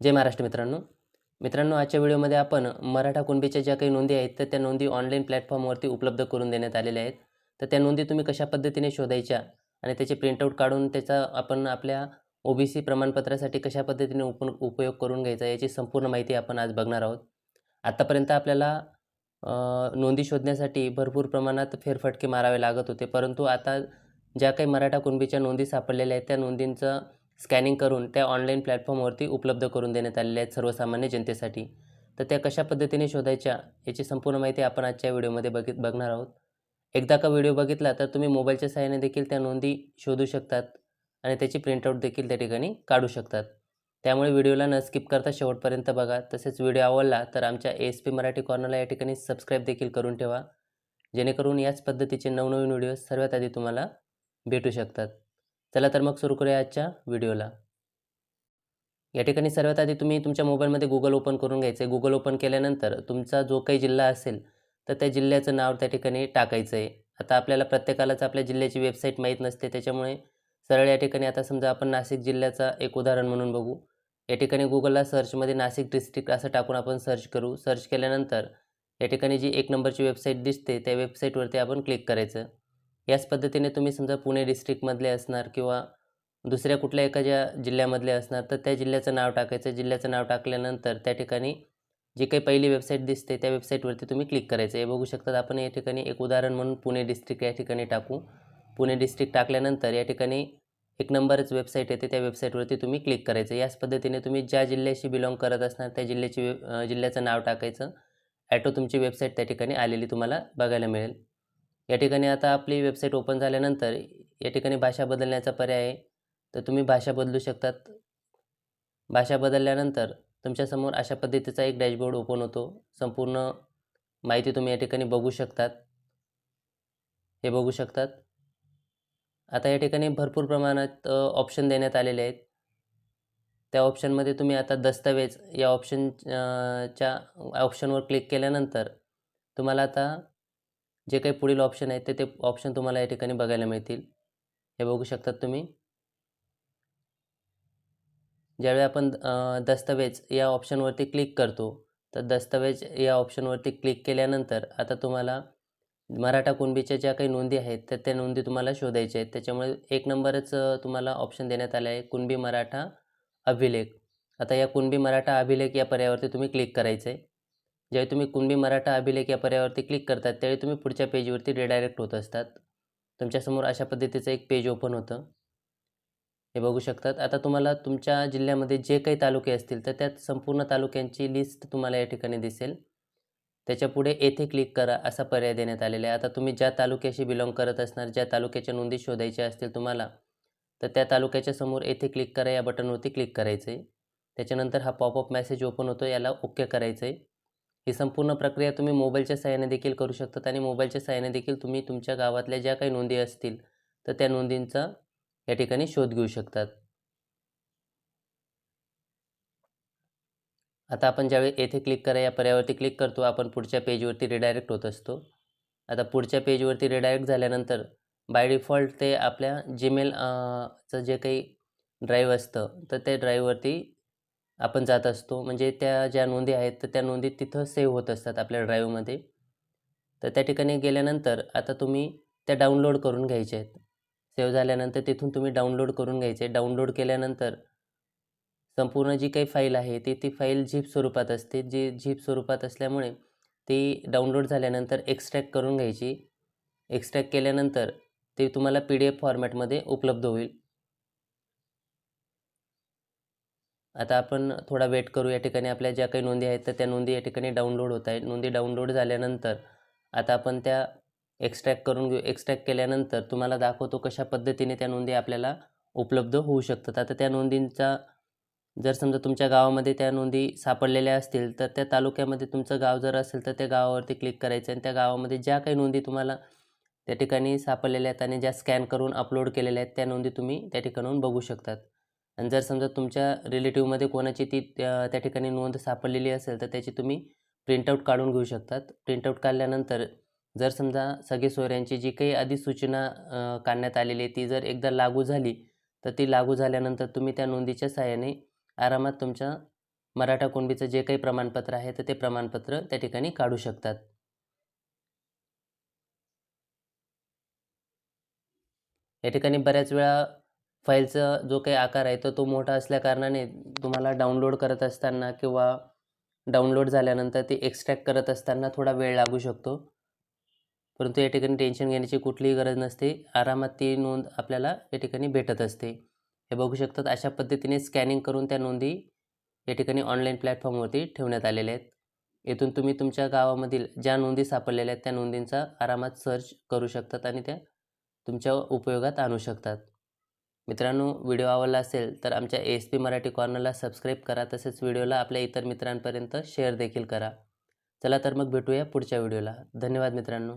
जय महाराष्ट्र मित्रांनो. मित्रांनो आजच्या व्हिडिओमध्ये आपण मराठा कुणबीच्या ज्या काही नोंदी आहेत तर त्या नोंदी ऑनलाईन प्लॅटफॉर्मवरती उपलब्ध करून देण्यात आलेल्या आहेत. तर त्या नोंदी तुम्ही कशा पद्धतीने शोधायच्या आणि त्याचे प्रिंटआउट काढून त्याचा आपण आपल्या ओ बी सी प्रमाणपत्रासाठी कशा पद्धतीने उप उपयोग करून घ्यायचा याची संपूर्ण माहिती आपण आज बघणार आहोत. आत्तापर्यंत आपल्याला नोंदी शोधण्यासाठी भरपूर प्रमाणात फेरफटके मारावे लागत होते. परंतु आता ज्या काही मराठा कुणबीच्या नोंदी सापडलेल्या आहेत त्या नोंदींचं स्कॅनिंग करून त्या ऑनलाईन प्लॅटफॉर्मवरती उपलब्ध करून देण्यात आलेल्या आहेत सर्वसामान्य जनतेसाठी. तर त्या कशा पद्धतीने शोधायच्या याची संपूर्ण माहिती आपण आजच्या व्हिडिओमध्ये बघित बघणार आहोत. एकदा का व्हिडिओ बघितला तर तुम्ही मोबाईलच्या सहाय्याने देखील त्या नोंदी शोधू शकतात आणि त्याची प्रिंटआउट देखील त्या ठिकाणी काढू शकतात. त्यामुळे व्हिडिओला न स्किप करता शेवटपर्यंत बघा. तसेच व्हिडिओ आवडला तर आमच्या एस पी मराठी कॉर्नरला या ठिकाणी सबस्क्राईब देखील करून ठेवा. जेणेकरून याच पद्धतीचे नवनवीन व्हिडिओ सर्वात आधी तुम्हाला भेटू शकतात. चला तर मग सुरू करूया आजच्या व्हिडिओला. या ठिकाणी सर्वात आधी तुम्ही तुमच्या मोबाईलमध्ये गुगल ओपन करून घ्यायचं आहे. गुगल ओपन केल्यानंतर तुमचा जो काही जिल्हा असेल तर त्या जिल्ह्याचं नाव त्या ठिकाणी टाकायचं आहे. आता आपल्याला प्रत्येकालाच आपल्या जिल्ह्याची वेबसाईट माहीत नसते त्याच्यामुळे सरळ या ठिकाणी आता समजा आपण नाशिक जिल्ह्याचा एक उदाहरण म्हणून बघू. या ठिकाणी गुगलला सर्चमध्ये नाशिक डिस्ट्रिक्ट असं टाकून आपण सर्च करू. सर्च केल्यानंतर या ठिकाणी जी एक नंबरची वेबसाईट दिसते त्या वेबसाईटवरती आपण क्लिक करायचं. याच पद्धतीने तुम्ही समजा पुणे डिस्ट्रिक्टमधले असणार किंवा दुसऱ्या कुठल्या एखाद्या जिल्ह्यामधले असणार तर त्या जिल्ह्याचं नाव टाकायचं. जिल्ह्याचं नाव टाकल्यानंतर त्या ठिकाणी जी काही पहिली वेबसाईट दिसते त्या वेबसाईटवरती तुम्ही क्लिक करायचं. हे बघू शकतात आपण या ठिकाणी एक उदाहरण म्हणून पुणे डिस्ट्रिक्ट या ठिकाणी टाकू. पुणे डिस्ट्रिक्ट टाकल्यानंतर या ठिकाणी एक नंबरच वेबसाईट येते त्या वेबसाईटवरती तुम्ही क्लिक करायचं. याच पद्धतीने तुम्ही ज्या जिल्ह्याशी बिलॉंग करत असणार त्या जिल्ह्याची जिल्ह्याचं नाव टाकायचं. ॲटो तुमची वेबसाईट त्या ठिकाणी आलेली तुम्हाला बघायला मिळेल. या ठिकाणी आता आपली वेबसाईट ओपन झाल्यानंतर या ठिकाणी भाषा बदलण्याचा पर्याय आहे. तर तुम्ही भाषा बदलू शकतात. भाषा बदलल्यानंतर तुमच्यासमोर अशा पद्धतीचा एक डॅशबोर्ड ओपन होतो. संपूर्ण माहिती तुम्ही या ठिकाणी बघू शकतात. हे बघू शकतात. आता या ठिकाणी भरपूर प्रमाणात ऑप्शन देण्यात आलेले आहेत. त्या ऑप्शनमध्ये तुम्ही आता दस्तावेज या ऑप्शन च्या ऑप्शनवर क्लिक केल्यानंतर तुम्हाला आता जे काही पुढील ऑप्शन आहेत ते ते ऑप्शन तुम्हाला या ठिकाणी बघायला मिळतील. हे बघू शकतात तुम्ही. ज्यावेळी आपण दस्तावेज या ऑप्शनवरती क्लिक करतो तर दस्तावेज या ऑप्शनवरती क्लिक केल्यानंतर आता तुम्हाला मराठा कुणबीच्या ज्या काही नोंदी आहेत तर त्या नोंदी तुम्हाला शोधायच्या आहेत. त्याच्यामुळे एक नंबरच तुम्हाला ऑप्शन देण्यात आलं आहे कुणबी मराठा अभिलेख. आता या कुणबी मराठा अभिलेख या पर्यायावरती तुम्ही क्लिक करायचं आहे ज्यावेळी तुम्ही कुणबी मराठा अभिलेख या पर्यायावरती क्लिक करतात त्यावेळी तुम्ही पुढच्या पेजवरती रिडायरेक्ट होत असतात. तुमच्यासमोर अशा पद्धतीचं एक पेज ओपन होतं. हे बघू शकतात. आता तुम्हाला तुमच्या जिल्ह्यामध्ये जे काही तालुके असतील तर त्यात संपूर्ण तालुक्यांची लिस्ट तुम्हाला या ठिकाणी दिसेल. त्याच्यापुढे येथे क्लिक करा असा पर्याय देण्यात आलेला आहे. आता तुम्ही ज्या तालुक्याशी बिलॉंग करत असणार ज्या तालुक्याच्या नोंदी शोधायच्या असतील तुम्हाला तर त्या तालुक्याच्या समोर येथे क्लिक करा या बटनवरती क्लिक करायचं आहे त्याच्यानंतर हा पॉपअप मेसेज ओपन होतो याला ओके करायचं आहे ही संपूर्ण प्रक्रिया तुम्ही मोबाईलच्या सहाय्याने देखील करू शकतात आणि मोबाईलच्या सहाय्याने देखील तुम्ही तुमच्या गावातल्या ज्या काही नोंदी असतील तर त्या नोंदींचा या ठिकाणी शोध घेऊ शकतात. आता आपण ज्यावेळी येथे क्लिक करा या पर्यायावरती क्लिक करतो आपण पुढच्या पेजवरती रिडायरेक्ट होत असतो. आता पुढच्या पेजवरती रिडायरेक्ट झाल्यानंतर बाय डिफॉल्ट ते आपल्या जीमेल चं जे काही ड्राईव्ह असतं तर त्या ड्राईव्हवरती आपण जात असतो. म्हणजे त्या ज्या नोंदी आहेत तर त्या नोंदी तिथं सेव्ह होत असतात आपल्या ड्राईव्हमध्ये तर त्या ठिकाणी गेल्यानंतर आता तुम्ही त्या डाउनलोड करून घ्यायच्या आहेत. सेव्ह झाल्यानंतर तिथून तुम्ही डाउनलोड करून घ्यायचे डाउनलोड केल्यानंतर संपूर्ण जी काही फाईल आहे ती ती फाईल झिप स्वरूपात असते. जी झिप स्वरूपात असल्यामुळे ती डाउनलोड झाल्यानंतर एक्स्ट्रॅक्ट करून घ्यायची. एक्स्ट्रॅक्ट केल्यानंतर ते तुम्हाला पी डी एफ फॉर्मॅटमध्ये उपलब्ध होईल. आता आपण थोडा वेट करू. या ठिकाणी आपल्या ज्या काही नोंदी आहेत तर त्या नोंदी या ठिकाणी डाउनलोड होत आहेत. नोंदी डाउनलोड झाल्यानंतर आता आपण त्या एक्स्ट्रॅक्ट करून घेऊ. एक्स्ट्रॅक्ट केल्यानंतर तुम्हाला दाखवतो कशा पद्धतीने त्या नोंदी आपल्याला उपलब्ध होऊ शकतात. आता त्या नोंदींचा जर समजा तुमच्या गावामध्ये त्या नोंदी सापडलेल्या असतील तर त्या तालुक्यामध्ये तुमचं गाव जर असेल तर त्या गावावरती क्लिक करायचं आणि त्या गावामध्ये ज्या काही नोंदी तुम्हाला त्या ठिकाणी सापडलेल्या आहेत आणि ज्या स्कॅन करून अपलोड केलेल्या आहेत त्या नोंदी तुम्ही त्या ठिकाणाहून बघू शकतात. आणि जर समजा तुमच्या रिलेटिव्हमध्ये कोणाची ती त्या त्या ठिकाणी नोंद सापडलेली असेल तर त्याची तुम्ही प्रिंटआउट काढून घेऊ शकतात. प्रिंटआउट काढल्यानंतर जर समजा सगळे सोयऱ्यांची जी काही अधिसूचना सूचना काढण्यात आलेली आहे ती जर एकदा लागू झाली तर ती लागू झाल्यानंतर तुम्ही त्या नोंदीच्या सहाय्याने आरामात तुमच्या मराठा कुणबीचं जे काही प्रमाणपत्र आहे तर ते प्रमाणपत्र त्या ठिकाणी काढू शकतात. या ठिकाणी बऱ्याच वेळा फाईलचा जो काही आकार आहे तर तो मोठा असल्याकारणाने तुम्हाला डाउनलोड करत असताना किंवा डाउनलोड झाल्यानंतर ते एक्स्ट्रॅक्ट करत असताना थोडा वेळ लागू शकतो. परंतु या ठिकाणी टेन्शन घेण्याची कुठलीही गरज नसते. आरामात ती नोंद आपल्याला या ठिकाणी भेटत असते. हे बघू शकतात अशा पद्धतीने स्कॅनिंग करून त्या नोंदी या ठिकाणी ऑनलाईन प्लॅटफॉर्मवरती ठेवण्यात आलेल्या आहेत. येथून तुम्ही तुमच्या गावामधील ज्या नोंदी सापडलेल्या आहेत त्या नोंदींचा आरामात सर्च करू शकतात आणि त्या तुमच्या उपयोगात आणू शकतात. मित्रांनो व्हिडिओ आवडला असेल तर आमच्या एस पी मराठी कॉर्नरला सबस्क्राईब करा तसेच व्हिडिओला आपल्या इतर मित्रांपर्यंत शेअर देखील करा. चला तर मग भेटूया पुढच्या व्हिडिओला. धन्यवाद मित्रांनो.